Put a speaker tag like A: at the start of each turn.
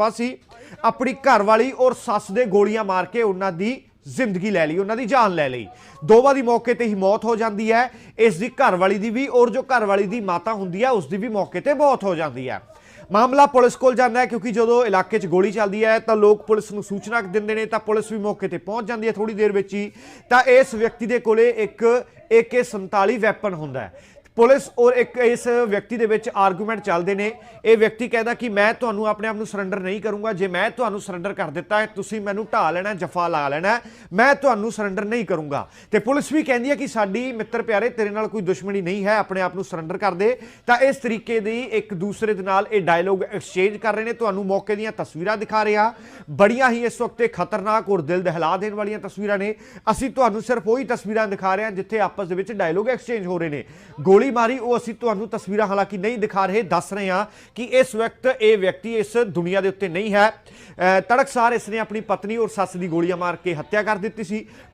A: ਕਸਬਾ ਸੀ, ਆਪਣੀ ਘਰਵਾਲੀ ਔਰ ਸੱਸ ਦੇ ਗੋਲੀਆਂ ਮਾਰ ਕੇ ਉਹਨਾਂ ਦੀ ਜ਼ਿੰਦਗੀ ਲੈ ਲਈ, ਉਹਨਾਂ ਦੀ ਜਾਨ ਲੈ ਲਈ। ਦੋਵਾਂ ਦੀ ਮੌਕੇ ਤੇ ਹੀ ਮੌਤ ਹੋ ਜਾਂਦੀ ਹੈ। ਇਸ ਦੀ ਘਰਵਾਲੀ ਦੀ ਵੀ ਔਰ ਜੋ ਘਰਵਾਲੀ ਦੀ ਮਾਤਾ ਹੁੰਦੀ ਹੈ, ਉਸ ਦੀ ਵੀ ਮੌਕੇ ਤੇ ਮੌਤ ਹੋ ਜਾਂਦੀ ਹੈ। ਮਾਮਲਾ ਪੁਲਿਸ ਕੋਲ ਜਾਂਦਾ ਹੈ, ਕਿਉਂਕਿ ਜਦੋਂ ਇਲਾਕੇ 'ਚ ਗੋਲੀ ਚੱਲਦੀ ਹੈ, ਤਾਂ ਲੋਕ ਪੁਲਿਸ ਨੂੰ ਸੂਚਨਾ ਦਿੰਦੇ ਨੇ, ਤਾਂ ਪੁਲਿਸ ਵੀ ਮੌਕੇ ਤੇ ਪਹੁੰਚ ਜਾਂਦੀ ਹੈ ਥੋੜੀ ਦੇਰ ਵਿੱਚ ਹੀ। ਤਾਂ ਇਸ ਵਿਅਕਤੀ ਦੇ ਕੋਲੇ ਇੱਕ AK47 ਵੈਪਨ ਹੁੰਦਾ ਹੈ। ਪੁਲਿਸ ਔਰ ਇੱਕ ਇਸ ਵਿਅਕਤੀ ਦੇ ਵਿੱਚ ਆਰਗੂਮੈਂਟ ਚੱਲਦੇ ਨੇ। ਇਹ ਵਿਅਕਤੀ ਕਹਿੰਦਾ ਕਿ ਮੈਂ ਤੁਹਾਨੂੰ ਆਪਣੇ ਆਪ ਨੂੰ ਸਰੈਂਡਰ ਨਹੀਂ ਕਰੂੰਗਾ। ਜੇ ਮੈਂ ਤੁਹਾਨੂੰ ਸਰੈਂਡਰ ਕਰ ਦਿੱਤਾ ਹੈ, ਤੁਸੀਂ ਮੈਨੂੰ ਢਾ ਲੈਣਾ, ਜਫਾ ਲਾ ਲੈਣਾ ਮੈਂ ਤੁਹਾਨੂੰ ਸਰੈਂਡਰ ਨਹੀਂ ਕਰੂੰਗਾ। ਤੇ ਪੁਲਿਸ ਵੀ ਕਹਿੰਦੀ ਹੈ ਕਿ ਸਾਡੀ ਮਿੱਤਰ ਪਿਆਰੇ, ਤੇਰੇ ਨਾਲ ਕੋਈ ਦੁਸ਼ਮਣੀ ਨਹੀਂ ਹੈ, ਆਪਣੇ ਆਪ ਨੂੰ ਸਰੈਂਡਰ ਕਰ ਦੇ। ਤਾਂ ਇਸ ਤਰੀਕੇ ਦੀ ਇੱਕ ਦੂਸਰੇ ਦੇ ਨਾਲ ਇਹ ਡਾਇਲੋਗ ਐਕਸਚੇਂਜ ਕਰ ਰਹੇ ਨੇ। ਤੁਹਾਨੂੰ ਮੌਕੇ ਦੀਆਂ ਤਸਵੀਰਾਂ ਦਿਖਾ ਰਿਹਾ। ਬੜੀਆਂ ਹੀ ਇਸ ਵਕਤ ਖਤਰਨਾਕ ਔਰ ਦਿਲ ਦਹਿਲਾ ਦੇਣ ਵਾਲੀਆਂ ਤਸਵੀਰਾਂ ਨੇ। ਅਸੀਂ ਤੁਹਾਨੂੰ ਸਿਰਫ ਉਹੀ ਤਸਵੀਰਾਂ ਦਿਖਾ ਰਹੇ ਹਾਂ ਜਿੱਥੇ ਆਪਸ ਦੇ ਵਿੱਚ ਡਾਇਲੋਗ ਐਕਸਚੇਂਜ ਹੋ ਰਹੇ ਨੇ। ਗੋਲੀ ਮਾਰੀ, ਉਹ ਅਸੀਂ ਤੁਹਾਨੂੰ ਤਸਵੀਰਾਂ ਹਾਲਾਂਕਿ ਨਹੀਂ ਦਿਖਾ ਰਹੇ, ਦੱਸ ਰਹੇ ਹਾਂ ਕਿ ਇਸ ਵਕਤ ਇਹ ਵਿਅਕਤੀ ਇਸ ਦੁਨੀਆ ਦੇ ਉੱਤੇ ਨਹੀਂ ਹੈ। ਅਹ ਤੜਕਸਾਰ ਇਸ ਨੇ ਆਪਣੀ ਪਤਨੀ ਔਰ ਸੱਸ ਦੀ ਗੋਲੀਆਂ ਮਾਰ ਕੇ ਹੱਤਿਆ ਕਰ ਦਿੱਤੀ ਸੀ।